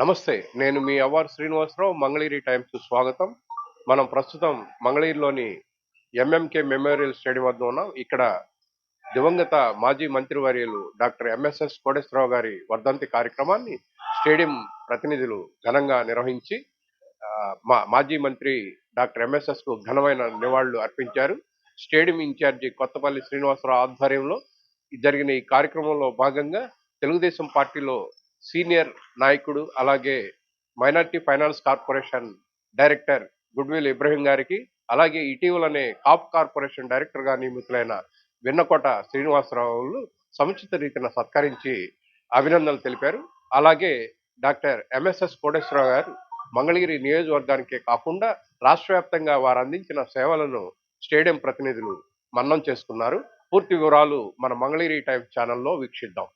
నమస్తే నేను మీ అవార్ శ్రీనివాసరావు మంగళగిరి టైమ్స్ స్వాగతం. మనం ప్రస్తుతం మంగళగిరిలోని ఎంఎంకే మెమోరియల్ స్టేడియం వద్ద ఉన్నాం. ఇక్కడ దివంగత మాజీ మంత్రివర్యులు డాక్టర్ ఎంఎస్ఎస్ కోటేశ్వరరావు గారి వర్ధంతి కార్యక్రమాన్ని స్టేడియం ప్రతినిధులు ఘనంగా నిర్వహించి మా మాజీ మంత్రి డాక్టర్ ఎంఎస్ఎస్కు ఘనమైన నివాళులు అర్పించారు. స్టేడియం ఇన్ఛార్జి కొత్తపల్లి శ్రీనివాసరావు ఆధ్వర్యంలో జరిగిన ఈ కార్యక్రమంలో భాగంగా తెలుగుదేశం పార్టీలో సీనియర్ నాయకుడు అలాగే minority finance corporation director Goodwill Ibrahim గారికి అలాగే ఇటీవలనే కాప్ కార్పొరేషన్ డైరెక్టర్గా నియమితులైన వెన్నకోట శ్రీనివాసరావులు సముచిత రీతిన సత్కరించి అభినందనలు తెలిపారు. అలాగే డాక్టర్ ఎంఎస్ఎస్ కోటేశ్వరరావు గారు మంగళగిరి నియోజకవర్గానికే కాకుండా రాష్ట్ర వ్యాప్తంగా వారు అందించిన సేవలను స్టేడియం ప్రతినిధులు మన్నం చేసుకున్నారు. పూర్తి వివరాలు మన మంగళగిరి టైమ్స్ ఛానల్లో వీక్షిద్దాం.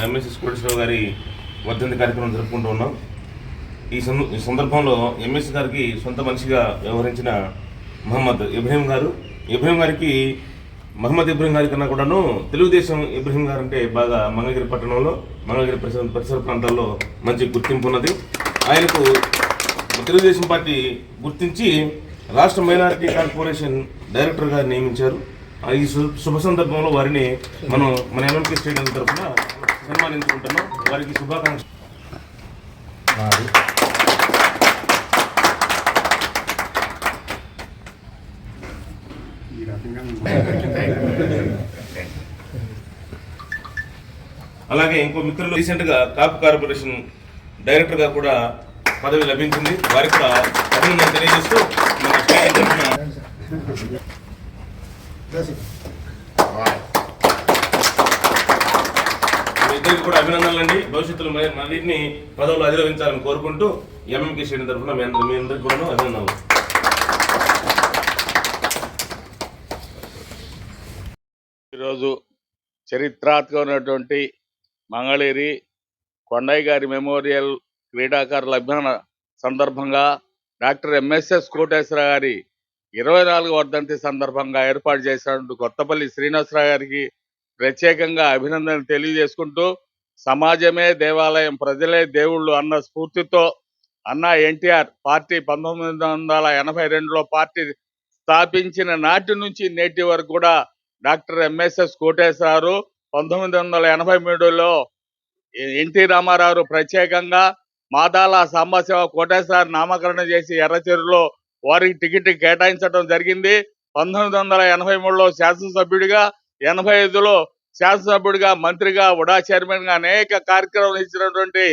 ఈరోజు ఎంఎస్ఎస్ కోటేశ్వరరావు గారి వర్ధంతి కార్యక్రమం జరుపుకుంటూ ఉన్నాం. ఈ సంద ఈ సందర్భంలో ఎంఎస్ గారికి సొంత మనిషిగా వ్యవహరించిన మహమ్మద్ ఇబ్రహీం గారు. ఇబ్రహీం గారికి మహమ్మద్ ఇబ్రహీం గారి కన్నా కూడాను తెలుగుదేశం ఇబ్రహీం గారు అంటే బాగా మంగళగిరి పట్టణంలో మంగళగిరి పరిసర పరిసర ప్రాంతాల్లో మంచి గుర్తింపు ఉన్నది. ఆయనకు తెలుగుదేశం పార్టీ గుర్తించి రాష్ట్ర మైనారిటీ కార్పొరేషన్ డైరెక్టర్గా నియమించారు. ఆ ఈ శుభ సందర్భంలో వారిని మనం మన ఎంఎంకే స్టేడియం తరఫున సన్మానించుకుంటున్నాం. వారికి శుభాకాంక్ష అలాగే ఇంకో మిత్రులు రీసెంట్గా కాపు కార్పొరేషన్ డైరెక్టర్గా కూడా పదవి లభించింది. వారికి కూడా అభినందన తెలియజేస్తూ మన స్టేడియం కూడా అభినందనలండి. భవిష్యత్తులో మరి మరిన్ని పదవులు అధిరోహించాలని కోరుకుంటూ ఎంఎం కిషన్ తరఫున మీ అందరి మీ అందరికి కూడా అభినందనలు. ఈరోజు చరిత్రాత్మకమైనటువంటి మంగళగిరి కొండయ్య గారి మెమోరియల్ క్రీడాకారుల అభిమాన సందర్భంగా డాక్టర్ ఎంఎస్ఎస్ కోటేశ్వర గారి ఇరవై నాలుగు వర్ధంతి సందర్భంగా ఏర్పాటు చేసినటువంటి కొత్తపల్లి శ్రీనివాసరావు గారికి ప్రత్యేకంగా అభినందనలు తెలియజేసుకుంటూ సమాజమే దేవాలయం ప్రజలే దేవుళ్ళు అన్న స్ఫూర్తితో అన్న ఎన్టీఆర్ పార్టీ పంతొమ్మిది వందల ఎనభై రెండులో పార్టీ స్థాపించిన నాటి నుంచి నేటి వరకు కూడా డాక్టర్ ఎంఎస్ఎస్ కోటేశ్వరరావు పంతొమ్మిది వందల ఎనభై మూడులో ఎన్టీ రామారావు ప్రత్యేకంగా మాదాల సాంబశివ కోటేశ్వర నామకరణం చేసి ఎర్రచెరులో వారికి టికెట్ కేటాయించడం జరిగింది. పంతొమ్మిది వందల ఎనభై మూడులో శాసనసభ్యుడిగా ఎనభై ఐదులో శాసనసభ్యుడిగా మంత్రిగా ఉడా చైర్మన్గా అనేక కార్యక్రమాలు ఇచ్చినటువంటి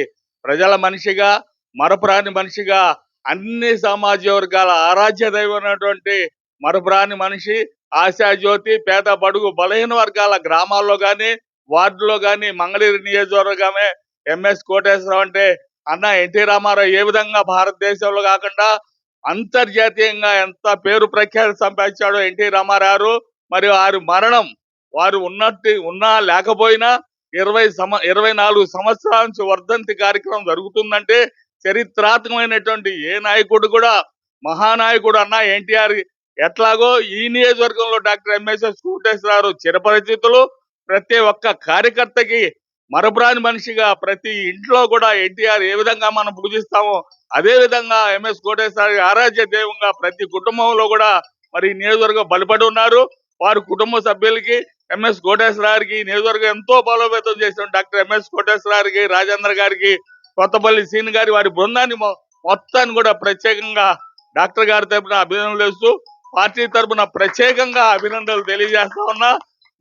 ప్రజల మనిషిగా మరపురాని మనిషిగా అన్ని సామాజిక వర్గాల ఆరాధ్య దైవమైనటువంటి మరపురాని మనిషి ఆశాజ్యోతి పేద బడుగు బలహీన వర్గాల గ్రామాల్లో కానీ వార్డులో కానీ మంగళగిరి నియోజకవర్గమే ఎంఎస్ కోటేశ్వరరావు అంటే అన్న ఎన్టీ రామారావు ఏ విధంగా భారతదేశంలో కాకుండా అంతర్జాతీయంగా ఎంత పేరు ప్రఖ్యాతి సంపాదించాడో ఎన్టీ రామారావు మరియు వారి మరణం వారు ఉన్నట్టు ఉన్నా లేకపోయినా ఇరవై సమ ఇరవై నాలుగు సంవత్సరాల నుంచి వర్ధంతి కార్యక్రమం జరుగుతుందంటే చరిత్రాత్మకమైనటువంటి ఏ నాయకుడు కూడా మహానాయకుడు అన్న ఎన్టీఆర్ ఎట్లాగో ఈ నియోజకవర్గంలో డాక్టర్ ఎంఎస్ఎస్ కోటేశ్వరరావు చిరపరిచితులు. ప్రతి ఒక్క కార్యకర్తకి మరపురాని మనిషిగా ప్రతి ఇంట్లో కూడా ఎన్టీఆర్ ఏ విధంగా మనం పూజిస్తామో అదే విధంగా ఎంఎస్ కోటేశ్వర ఆరాధ్య దైవంగా ప్రతి కుటుంబంలో కూడా మరి ఈ నియోజకవర్గం బలపడి ఉన్నారు. వారి కుటుంబ సభ్యులకి ఎంఎస్ కోటేశ్వర నియోజకవర్గం ఎంతో బలోపేతం చేసిన డాక్టర్ ఎంఎస్ కోటేశ్వర రాజేంద్ర గారికి కొత్తపల్లి సీన్ గారి వారి బృందాన్ని మొత్తాన్ని కూడా ప్రత్యేకంగా డాక్టర్ గారి తరపున అభినందనలు వేస్తూ పార్టీ తరపున ప్రత్యేకంగా అభినందనలు తెలియజేస్తా ఉన్నా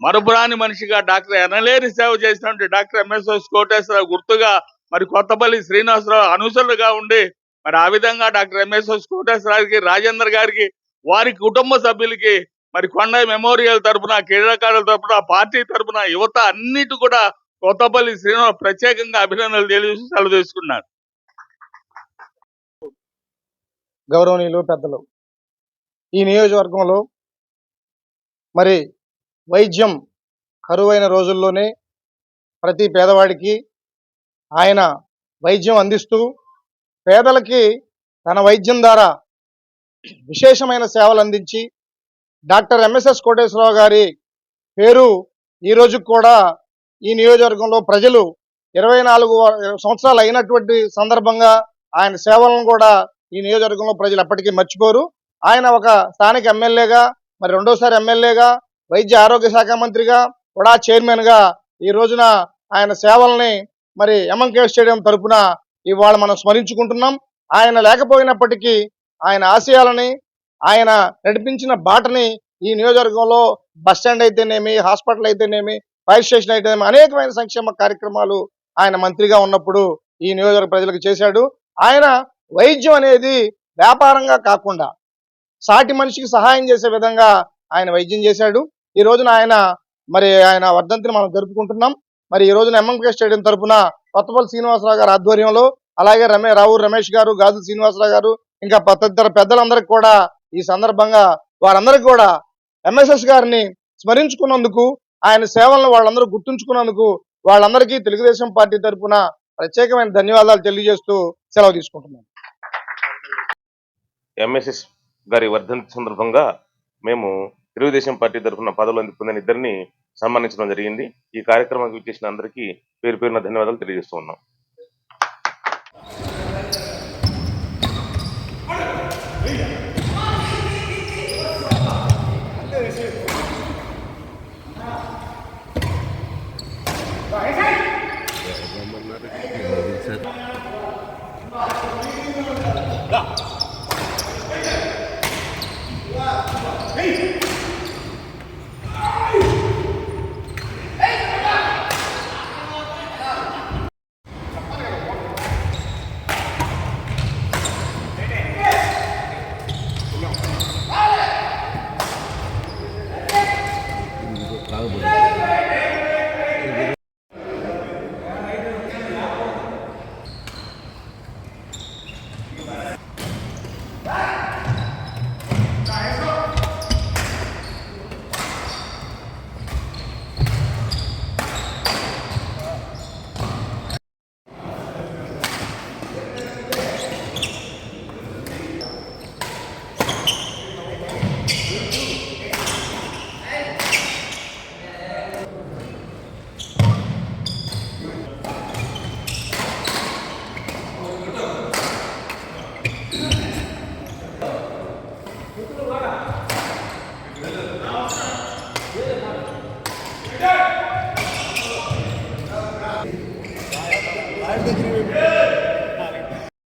మరపురాని మనిషిగా డాక్టర్ ఎనలేని సేవ చేసినటువంటి డాక్టర్ ఎంఎస్ఎస్ కోటేశ్వరరావు గుర్తుగా మరి కొత్తపల్లి శ్రీనివాసరావు అనుసరులుగా ఉండి మరి ఆ విధంగా డాక్టర్ ఎంఎస్ఎస్ కోటేశ్వరరావుకి రాజేంద్ర గారికి వారి కుటుంబ సభ్యులకి మరి కొండ మెమోరియల్ తరపున క్రీడాకారుల తరపున పార్టీ తరపున యువత అన్నిటి కూడా కొత్తపల్లి శ్రీనివాస్ ప్రత్యేకంగా అభినందనలు తెలియజేసి సెలవు తీసుకున్నారు. గౌరవనీయులు పెద్దలు ఈ నియోజకవర్గంలో మరి వైద్యం కరువైన రోజుల్లోనే ప్రతి పేదవాడికి ఆయన వైద్యం అందిస్తూ పేదలకి తన వైద్యం ద్వారా విశేషమైన సేవలు అందించి డాక్టర్ ఎంఎస్ఎస్ కోటేశ్వరరావు గారి పేరు ఈ రోజు కూడా ఈ నియోజకవర్గంలో ప్రజలు ఇరవై నాలుగు సంవత్సరాలు అయినటువంటి సందర్భంగా ఆయన సేవలను కూడా ఈ నియోజకవర్గంలో ప్రజలు ఎప్పటికీ మర్చిపోరు. ఆయన ఒక స్థానిక ఎమ్మెల్యేగా మరి రెండోసారి ఎమ్మెల్యేగా వైద్య ఆరోగ్య శాఖ మంత్రిగా కూడా చైర్మన్గా ఈ రోజున ఆయన సేవల్ని మరి ఎంఎంకే స్టేడియం తరపున ఇవాళ మనం స్మరించుకుంటున్నాం. ఆయన లేకపోయినప్పటికీ ఆయన ఆశయాలని ఆయన నడిపించిన బాటని ఈ నియోజకవర్గంలో బస్ స్టాండ్ అయితేనేమి హాస్పిటల్ అయితేనేమి ఫైర్ స్టేషన్ అయితేనేమి అనేకమైన సంక్షేమ కార్యక్రమాలు ఆయన మంత్రిగా ఉన్నప్పుడు ఈ నియోజకవర్గ ప్రజలకు చేశాడు. ఆయన వైద్యం అనేది వ్యాపారంగా కాకుండా సాటి మనిషికి సహాయం చేసే విధంగా ఆయన వైద్యం చేశాడు. ఈ రోజున ఆయన మరి ఆయన వర్ధంతిని మనం జరుపుకుంటున్నాం. మరి ఈ రోజున ఎంఎంకే స్టేడియం తరపున కొత్తపల్లి శ్రీనివాసరావు గారి ఆధ్వర్యంలో అలాగే రమే రావు రమేష్ గారు గాజు శ్రీనివాసరావు గారు ఇంకా తదితర పెద్దలందరికీ కూడా ఈ సందర్భంగా వారందరికీ కూడా ఎంఎస్ఎస్ గారిని స్మరించుకున్నందుకు ఆయన సేవలను వాళ్ళందరూ గుర్తుంచుకున్నందుకు వాళ్ళందరికీ తెలుగుదేశం పార్టీ తరఫున ప్రత్యేకమైన ధన్యవాదాలు తెలియజేస్తూ సెలవు తీసుకుంటున్నాను. ఎంఎస్ఎస్ గారి వర్ధంతి సందర్భంగా మేము తెలుగుదేశం పార్టీ తరఫున పదవులు అందుకున్న ఇద్దరిని సన్మానించడం జరిగింది. ఈ కార్యక్రమానికి విచ్చేసిన అందరికీ పేరు పేరున ధన్యవాదాలు తెలియజేస్తూ ఉన్నాం. Yeah. that it is.